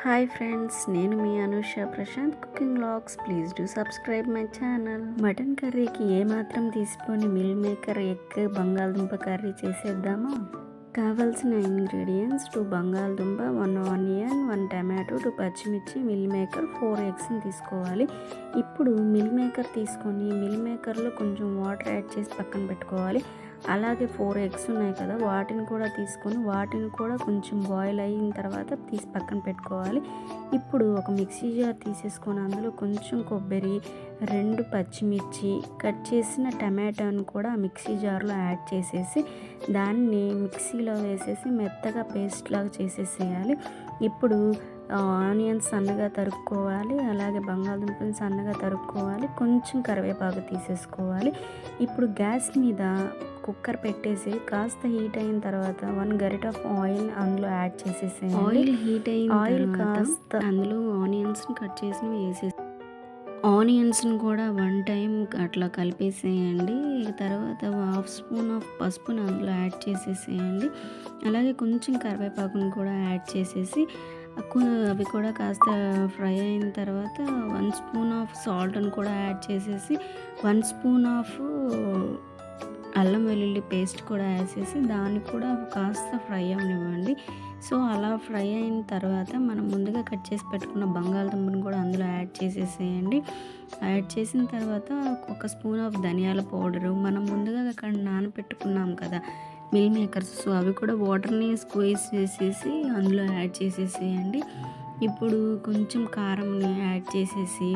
Hi friends నేను మీ Anusha Prashanth cooking logs please do subscribe my channel mutton కర్రీకి ఏమాత్రం తీసుకొని మిల్ మేకర్ ఎగ్ బంగాళదుంప కర్రీ చేసేద్దామా? కావాల్సిన ఇంగ్రీడియంట్స్ టూ బంగాళదుంప one onion one tomato two పచ్చిమిర్చి మిల్ మేకర్ ఫోర్ ఎగ్స్ని తీసుకోవాలి. ఇప్పుడు మిల్ మేకర్ తీసుకొని మిల్ మేకర్లో కొంచెం వాటర్ యాడ్ చేసి పక్కన పెట్టుకోవాలి. అలాగే ఫోర్ ఎగ్స్ ఉన్నాయి కదా వాటిని కూడా తీసుకొని వాటిని కూడా కొంచెం బాయిల్ అయిన తర్వాత తీసి పక్కన పెట్టుకోవాలి. ఇప్పుడు ఒక మిక్సీ జార్ తీసేసుకొని అందులో కొంచెం కొబ్బరి రెండు పచ్చిమిర్చి కట్ చేసిన టమాటాను కూడా ఆ మిక్సీ జార్లో యాడ్ చేసేసి దాన్ని మిక్సీలో వేసేసి మెత్తగా పేస్ట్ లాగా చేసేసేయాలి. ఇప్పుడు ఆనియన్స్ సన్నగా తరుక్కోవాలి అలాగే బంగాళదుంపలు సన్నగా తరుక్కోవాలి కొంచెం కరివేపాకు తీసేసుకోవాలి. ఇప్పుడు గ్యాస్ మీద కుక్కర్ పెట్టేసి కాస్త హీట్ అయిన తర్వాత వన్ గరిట ఆఫ్ ఆయిల్ అందులో యాడ్ చేసేసి ఆయిల్ హీట్ అయిన ఆయిల్ కాస్త అందులో ఆనియన్స్ని కట్ చేసి వేసేసి ఆనియన్స్ని కూడా వన్ టైం అట్లా కలిపేసేయండి. తర్వాత హాఫ్ స్పూన్ ఆఫ్ పసుపుని అందులో యాడ్ చేసేసేయండి. అలాగే కొంచెం కరివేపాకుని కూడా యాడ్ చేసేసి అవి కూడా కాస్త ఫ్రై అయిన తర్వాత వన్ స్పూన్ ఆఫ్ సాల్ట్ని కూడా యాడ్ చేసేసి వన్ స్పూన్ ఆఫ్ అల్లం వెల్లుల్లి పేస్ట్ కూడా వేసేసి దాన్ని కూడా కాస్త ఫ్రై అవనివ్వండి. సో అలా ఫ్రై అయిన తర్వాత మనం ముందుగా కట్ చేసి పెట్టుకున్న బంగాళదుంపను కూడా అందులో యాడ్ చేసేసేయండి. యాడ్ చేసిన తర్వాత ఒక స్పూన్ ఆఫ్ ధనియాల పౌడరు. మనం ముందుగా అక్కడ నానబెట్టుకున్నాం కదా మిల్ మేకర్స్. సో అవి కూడా వాటర్ని స్క్వేజ్ చేసేసి అందులో యాడ్ చేసేసేయండి. ఇప్పుడు కొంచెం కారంని యాడ్ చేసేసి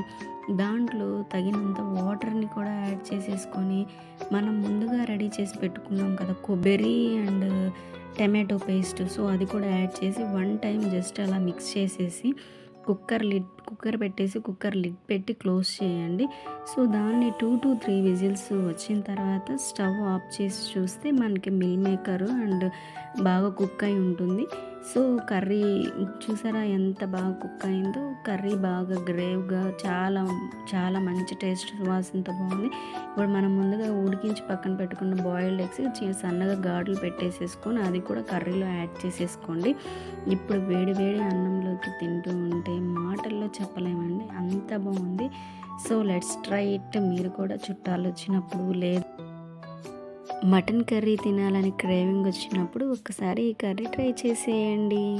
దాంట్లో తగినంత వాటర్ని కూడా యాడ్ చేసేసుకొని మనం ముందుగా రెడీ చేసి పెట్టుకున్నాం కదా కొబ్బరి అండ్ టమాటో పేస్ట్. సో అది కూడా యాడ్ చేసి వన్ టైం జస్ట్ అలా మిక్స్ చేసేసి కుక్కర్ లిడ్ కుక్కర్ పెట్టేసి కుక్కర్ లిడ్ పెట్టి క్లోజ్ చేయండి. సో దాన్ని టూ టు త్రీ విజిల్స్ వచ్చిన తర్వాత స్టవ్ ఆఫ్ చేసి చూస్తే మనకి మిల్ మేకరు అండ్ బాగా కుక్ అయి ఉంటుంది. సో కర్రీ చూసారా ఎంత బాగా కుక్ అయిందో? కర్రీ బాగా గ్రేవ్గా చాలా చాలా మంచి టేస్ట్ సువాసనతో బాగుంది. ఇప్పుడు మనం ముందుగా ఉడికించి పక్కన పెట్టుకున్న బాయిల్డ్ ఎగ్స్ సన్నగా గాడులు పెట్టేసేసుకొని అది కూడా కర్రీలో యాడ్ చేసేసుకోండి. ఇప్పుడు వేడి వేడి అన్నంలోకి తింటూ ఉంటే మాటల్లో చెప్పలేమండి. అంత బాగుంది. So let's try it. మీరు కూడా చుట్టాలు వచ్చినప్పుడు లేదు మటన్ కర్రీ తినాలని క్రేవింగ్ వచ్చినప్పుడు ఒక్కసారి ఈ కర్రీ ట్రై చేసేయండి.